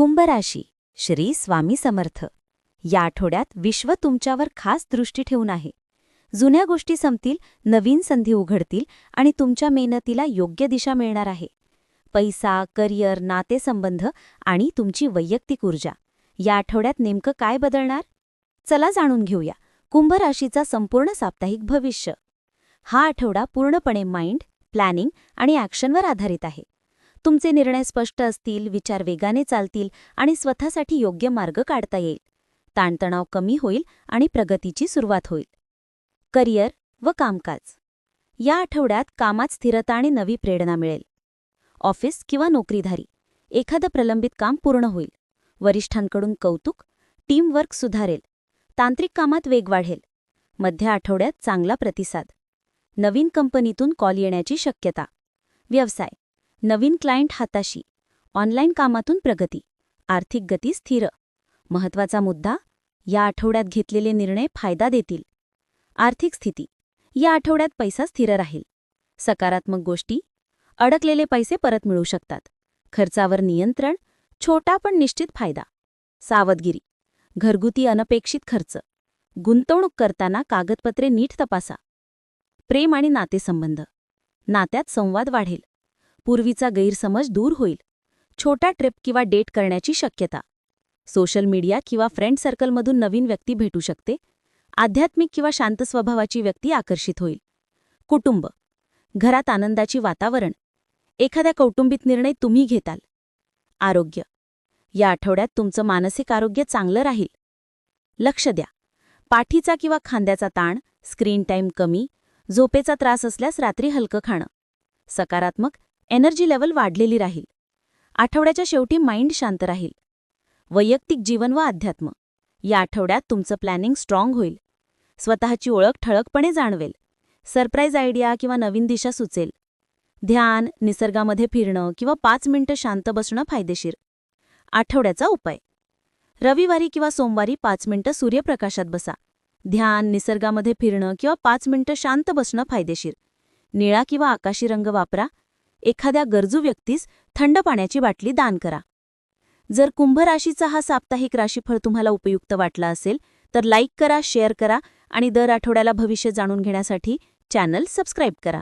कुंभ राशी श्री स्वामी समर्थ. या आठवड्यात विश्व तुमच्यावर खास दृष्टी ठेवून आहे. जुन्या गोष्टी संपतील नवीन संधी उघडतील आणि तुमच्या मेहनतीला योग्य दिशा मिळणार आहे. पैसा करिअर नातेसंबंध आणि तुमची वैयक्तिक ऊर्जा. या आठवड्यात नेमकं काय बदलणार? चला जाणून घेऊया. कुंभ राशीचा संपूर्ण साप्ताहिक भविष्य. हा आठवडा पूर्णपणे माइंड प्लॅनिंग आणि ॲक्शनवर आधारित आहे. तुमचे निर्णय स्पष्ट असतील विचार वेगाने चालतील आणि स्वतःसाठी योग्य मार्ग काढता येईल. ताणतणाव कमी होईल आणि प्रगतीची सुरुवात होईल. करिअर व कामकाज. या आठवड्यात कामात स्थिरता आणि नवी प्रेरणा मिळेल. ऑफिस किंवा नोकरीधारी. एखादं प्रलंबित काम पूर्ण होईल. वरिष्ठांकडून कौतुक टीमवर्क सुधारेल. तांत्रिक कामात वेग वाढेल. मध्य आठवड्यात चांगला प्रतिसाद. नवीन कंपनीतून कॉल येण्याची शक्यता. व्यवसाय. नवीन क्लायंट हाताशी ऑनलाईन कामातून प्रगती आर्थिक गती स्थिर. महत्त्वाचा मुद्दा या आठवड्यात घेतलेले निर्णय फायदा देतील. आर्थिक स्थिती या आठवड्यात पैसा स्थिर राहील. सकारात्मक गोष्टी अडकलेले पैसे परत मिळू शकतात. खर्चावर नियंत्रण छोटा पण निश्चित फायदा. सावधगिरी घरगुती अनपेक्षित खर्च. गुंतवणूक करताना कागदपत्रे नीट तपासा. प्रेम आणि नातेसंबंध. नात्यात संवाद वाढेल. पूर्वीचा गैरसमज दूर होईल. छोटा ट्रिप किंवा डेट करण्याची शक्यता. सोशल मीडिया किंवा फ्रेंड सर्कलमधून नवीन व्यक्ती भेटू शकते. आध्यात्मिक किंवा शांत स्वभावाची व्यक्ती आकर्षित होईल. कुटुंब. घरात आनंदाची वातावरण. एखाद्या कौटुंबिक निर्णय तुम्ही घेताल. आरोग्य. या आठवड्यात तुमचं मानसिक आरोग्य चांगलं राहील. लक्ष द्या. पाठीचा किंवा खांद्याचा ताण स्क्रीन टाईम कमी झोपेचा त्रास असल्यास रात्री हलकं खाणं. सकारात्मक एनर्जी लेवल वाढलेली राहील. आठवड्याच्या शेवटी माइंड शांत राहील. वैयक्तिक जीवन व अध्यात्म. या आठवड्यात तुमचं प्लॅनिंग स्ट्रॉंग होईल. स्वतःची ओळख ठळकपणे जाणवेल. सरप्राईज आयडिया किंवा नवीन दिशा सुचेल. ध्यान निसर्गामध्ये फिरणं किंवा पाच मिनिटं शांत बसणं फायदेशीर. आठवड्याचा उपाय. रविवारी किंवा सोमवारी पाच मिनिटं सूर्यप्रकाशात बसा. ध्यान निसर्गामध्ये फिरणं किंवा पाच मिनिटं शांत बसणं फायदेशीर. निळा किंवा आकाशी रंग वापरा. एखाद्या गरजू व्यक्तीस थंड पाण्याची बाटली दान करा. जर कुंभ राशीचा हा साप्ताहिक राशीफळ तुम्हाला उपयुक्त वाटला असेल तर लाईक करा शेअर करा आणि दर आठवड्याला भविष्य जाणून घेण्यासाठी चॅनल सबस्क्राईब करा.